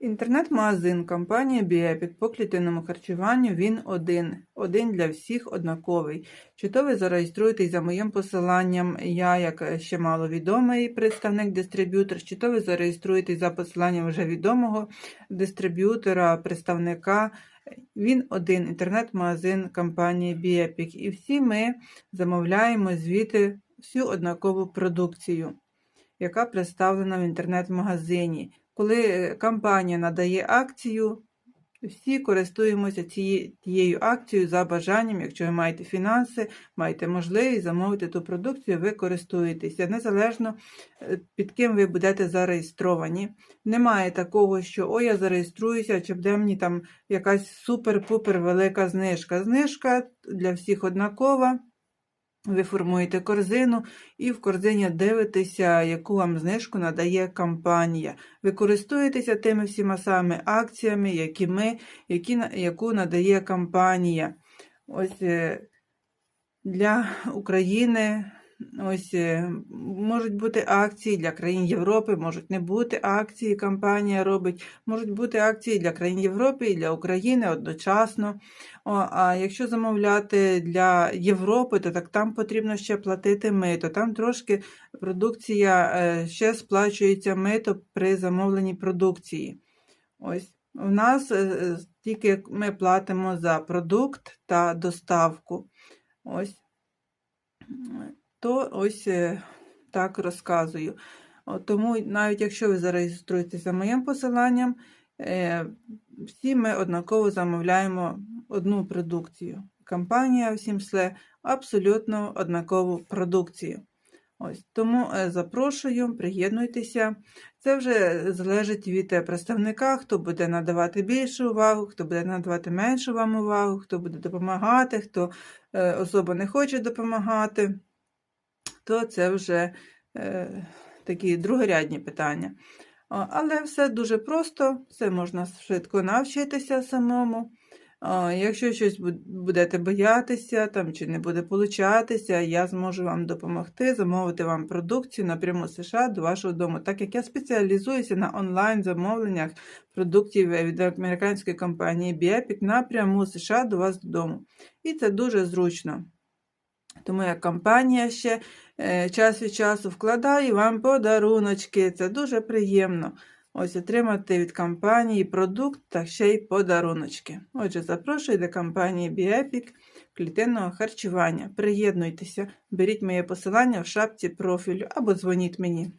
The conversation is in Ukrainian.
Інтернет-магазин компанії Біепік по клітинному харчуванню він один, один для всіх однаковий. Чи то ви зареєструєтесь за моїм посиланням, я як ще маловідомий представник-дистриб'ютор, чи то ви зареєструєтесь за посиланням вже відомого дистриб'ютора, представника. Він один інтернет-магазин компанії Біепік. І всі ми замовляємо звідти всю однакову продукцію, яка представлена в інтернет-магазині. Коли компанія надає акцію, всі користуємося тією акцією за бажанням. Якщо ви маєте фінанси, маєте можливість замовити ту продукцію, ви користуєтеся. Незалежно е, під ким ви будете зареєстровані. Немає такого, що о, я зареєструюся, чи буде мені там якась супер-пупер велика знижка. Знижка для всіх однакова. Ви формуєте корзину і в корзині дивитеся, яку вам знижку надає компанія. Ви користуєтеся тими всіма самими акціями, які ми, які, яку надає компанія. Ось е, для України ось е, можуть бути акції для країн Європи, можуть не бути акції, компанія робить, можуть бути акції для країн Європи і для України одночасно. О, а якщо замовляти для Європи, то так там потрібно ще платити мито. Там трошки продукція е, ще сплачується мито при замовленні продукції. Ось у нас е, тільки ми платимо за продукт та доставку. Ось то ось е, так розказую. Тому навіть якщо ви зареєструєтеся за моїм посиланням, е, всі ми однаково замовляємо одну продукцію. Компанія всім шле абсолютно однакову продукцію. Ось Тому е, запрошую, приєднуйтеся. Це вже залежить від представника, хто буде надавати більшу увагу, хто буде надавати меншу вам увагу, хто буде допомагати, хто особа не хоче допомагати, то це вже е, такі другорядні питання. Але все дуже просто, все можна швидко навчитися самому. Якщо щось будете боятися там, чи не буде получатися, я зможу вам допомогти, замовити вам продукцію напряму з США до вашого дому, так як я спеціалізуюся на онлайн-замовленнях продуктів від американської компанії Biepic напряму США до вас додому. І це дуже зручно. Тому як компанія ще е, час від часу вкладає вам подаруночки. Це дуже приємно. Ось отримати від компанії продукт та ще й подаруночки. Отже, запрошую до компанії Biepic клітинного харчування. Приєднуйтеся, беріть моє посилання в шапці профілю або дзвоніть мені.